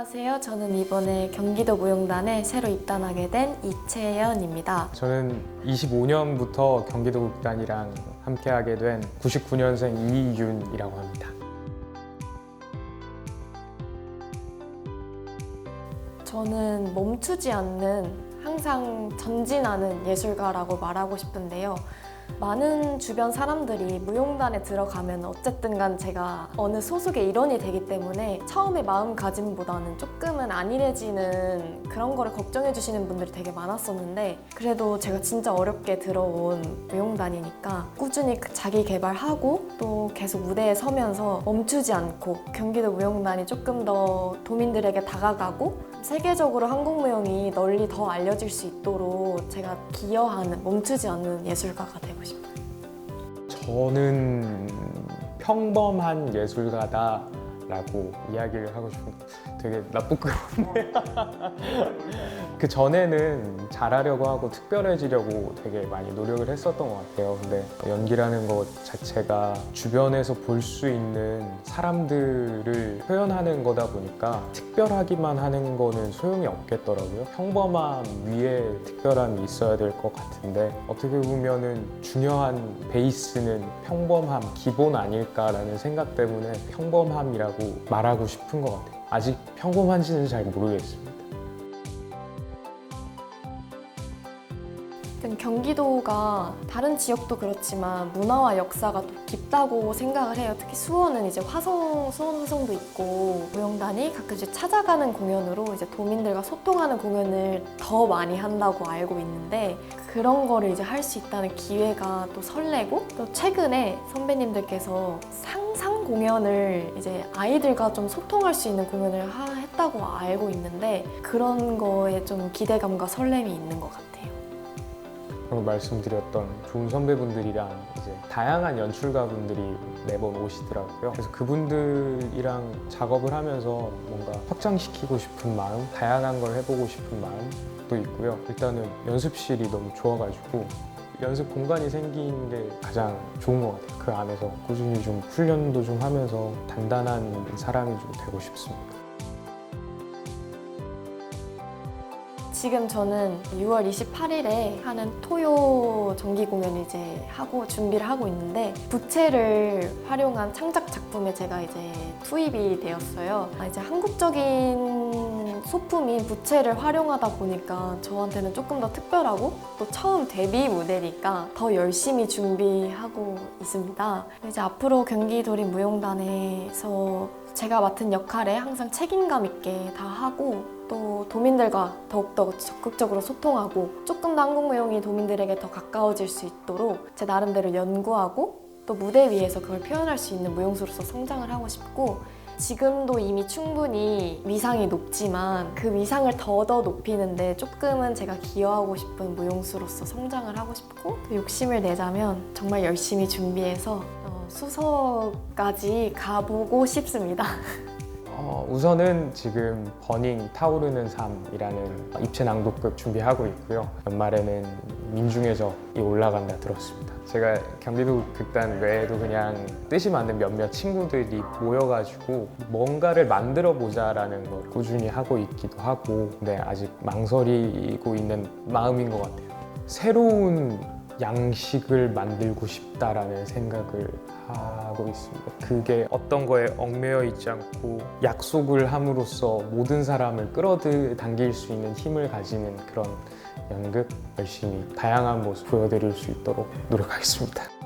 안녕하세요. 저는 이번에 경기도 무용단에 새로 입단하게 된 이채연입니다. 저는 25년부터 경기도 극단이랑 함께하게 된 99년생 이윤이라고 합니다. 저는 멈추지 않는 항상 전진하는 예술가라고 말하고 싶은데요. 많은 주변 사람들이 무용단에 들어가면 어쨌든 간 제가 어느 소속의 일원이 되기 때문에 처음에 마음가짐보다는 조금은 안일해지는 그런 거를 걱정해 주시는 분들이 되게 많았었는데 그래도 제가 진짜 어렵게 들어온 무용단이니까 꾸준히 그 자기 개발하고 또 계속 무대에 서면서 멈추지 않고 경기도 무용단이 조금 더 도민들에게 다가가고 세계적으로 한국 무용이 널리 더 알려질 수 있도록 제가 기여하는 멈추지 않는 예술가가 되고 싶어요. 저는 평범한 예술가다라고 이야기를 하고 싶은데 되게 나쁘끄러운데 그 전에는 잘하려고 하고 특별해지려고 되게 많이 노력을 했었던 것 같아요. 근데 연기라는 것 자체가 주변에서 볼 수 있는 사람들을 표현하는 거다 보니까 특별하기만 하는 거는 소용이 없겠더라고요. 평범함 위에 특별함이 있어야 될 것 같은데 어떻게 보면은 중요한 베이스는 평범함, 기본 아닐까라는 생각 때문에 평범함이라고 말하고 싶은 것 같아요. 아직 평범한지는 잘 모르겠습니다. 경기도가 다른 지역도 그렇지만 문화와 역사가 또 깊다고 생각을 해요. 특히 수원은 이제 화성, 수원 화성도 있고 무용단이 가끔씩 찾아가는 공연으로 이제 도민들과 소통하는 공연을 더 많이 한다고 알고 있는데 그런 거를 이제 할 수 있다는 기회가 또 설레고 또 최근에 선배님들께서 상상 공연을 이제 아이들과 좀 소통할 수 있는 공연을 하- 했다고 알고 있는데 그런 거에 좀 기대감과 설렘이 있는 것 같아요. 방금 말씀드렸던 좋은 선배분들이랑 이제 다양한 연출가분들이 매번 오시더라고요. 그래서 그분들이랑 작업을 하면서 뭔가 확장시키고 싶은 마음, 다양한 걸 해보고 싶은 마음도 있고요. 일단은 연습실이 너무 좋아가지고 연습 공간이 생긴 게 가장 좋은 것 같아요. 그 안에서 꾸준히 좀 훈련도 좀 하면서 단단한 사람이 좀 되고 싶습니다. 지금 저는 6월 28일에 하는 토요 정기 공연을 이제 하고 준비를 하고 있는데 부채를 활용한 창작 작품에 제가 이제 투입이 되었어요. 아, 이제 한국적인 소품인 부채를 활용하다 보니까 저한테는 조금 더 특별하고 또 처음 데뷔 무대니까 더 열심히 준비하고 있습니다. 이제 앞으로 경기도립 무용단에서 제가 맡은 역할에 항상 책임감 있게 다 하고 또 도민들과 더욱더 적극적으로 소통하고 조금 더 한국 무용이 도민들에게 더 가까워질 수 있도록 제 나름대로 연구하고 또 무대 위에서 그걸 표현할 수 있는 무용수로서 성장을 하고 싶고 지금도 이미 충분히 위상이 높지만 그 위상을 더더 높이는데 조금은 제가 기여하고 싶은 무용수로서 성장을 하고 싶고 또 욕심을 내자면 정말 열심히 준비해서 어, 수서까지 가보고 싶습니다. 어, 우선은 지금 버닝 타오르는 삶이라는 입체 낭독극 준비하고 있고요. 연말에는 민중에서이 올라간다 들었습니다. 제가 경기도 극단 외에도 그냥 뜻이 맞는 몇몇 친구들이 모여가지고 뭔가를 만들어 보자라는 걸 꾸준히 하고 있기도 하고, 근데 아직 망설이고 있는 마음인 것 같아요. 새로운 양식을 만들고 싶다라는 생각을 하고 있습니다. 그게 어떤 거에 얽매여 있지 않고 약속을 함으로써 모든 사람을 끌어당길 수 있는 힘을 가지는 그런 연극 열심히 다양한 모습 보여드릴 수 있도록 노력하겠습니다.